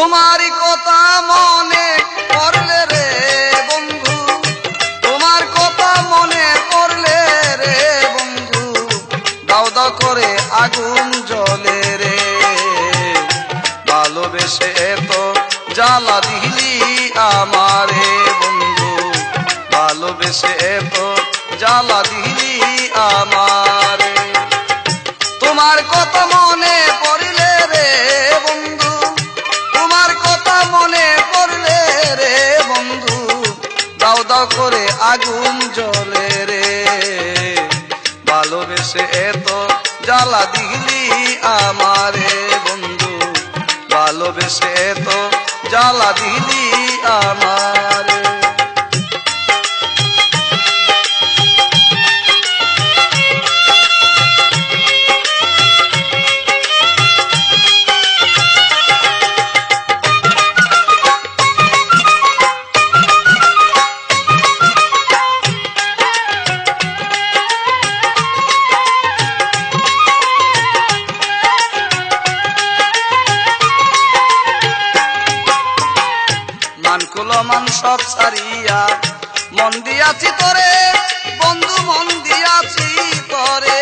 তোমারই কথা মনে পড়লে রে বন্ধু, তোমার কথা মনে পড়লে রে বন্ধু, দাও দাও করে আগুন জ্বলে রে। ভালোবেসে তো জ্বালা দিলি আমারে বন্ধু, ভালোবেসে তো জ্বালা দিলি আমারে দাও দাও করে আগুন জ্বলে রে। ভালোবেসে এত জ্বালা দিলি আমারে বন্ধু। ভালোবেসে এত জ্বালা দিলি আমারে। মানকুল মান সব ছাড়িয়া। মন দিয়াছি তোরে, বন্ধু মন দিয়াছি তোরে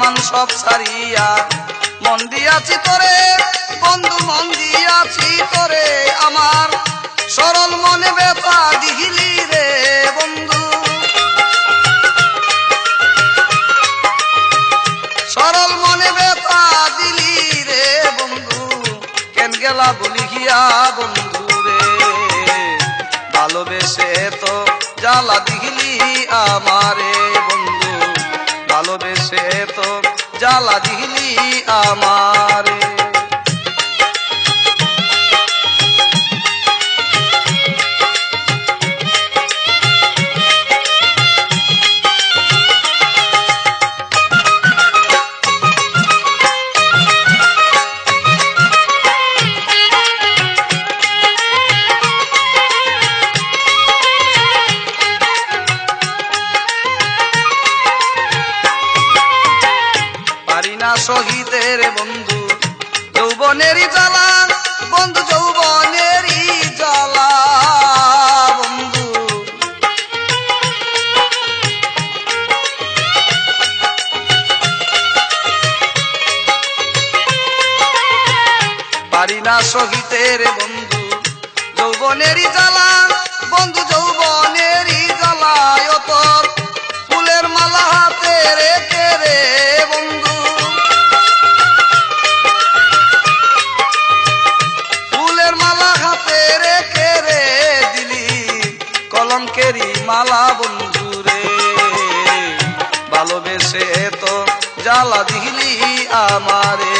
মান সব ছাড়িয়া। মন দিয়াছি তোরে, বন্ধু মন দিয়াছি তোরে, আমার সরল মনে ব্যথা দিহিলি রে। গেলা বলি গিয়া বন্ধু রে ভালোবেসে তো জ্বালা দিলি আমারে বন্ধু, ভালোবেসে তো জ্বালা দিলি আমারে। শহীদের বন্ধু, যৌবনেরই জ্বালা, বন্ধু যৌবনেরই জ্বালা শহীদের বন্ধু, যৌবনেরই জ্বালা, বন্ধু যৌবনেরই জ্বালায় তোর ফুলের মালা হাতে রেখে রে জ্বালা দিলি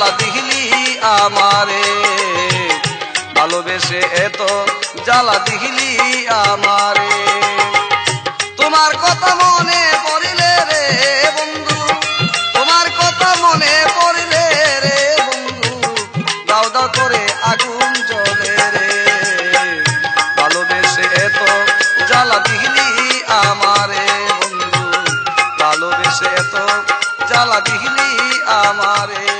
বালা দিহলি আমারে। ভালোবেসে এত জ্বালা দিহলি আমারে। তোমার কথা মনে পড়িলে রে বন্ধু, তোমার কথা মনে পড়িলে রে বন্ধু, দাও দাও করে আগুন জ্বলে রে। ভালোবেসে এত জ্বালা দিহলি আমারে বন্ধু, ভালোবেসে এত জ্বালা দিহলি আমারে।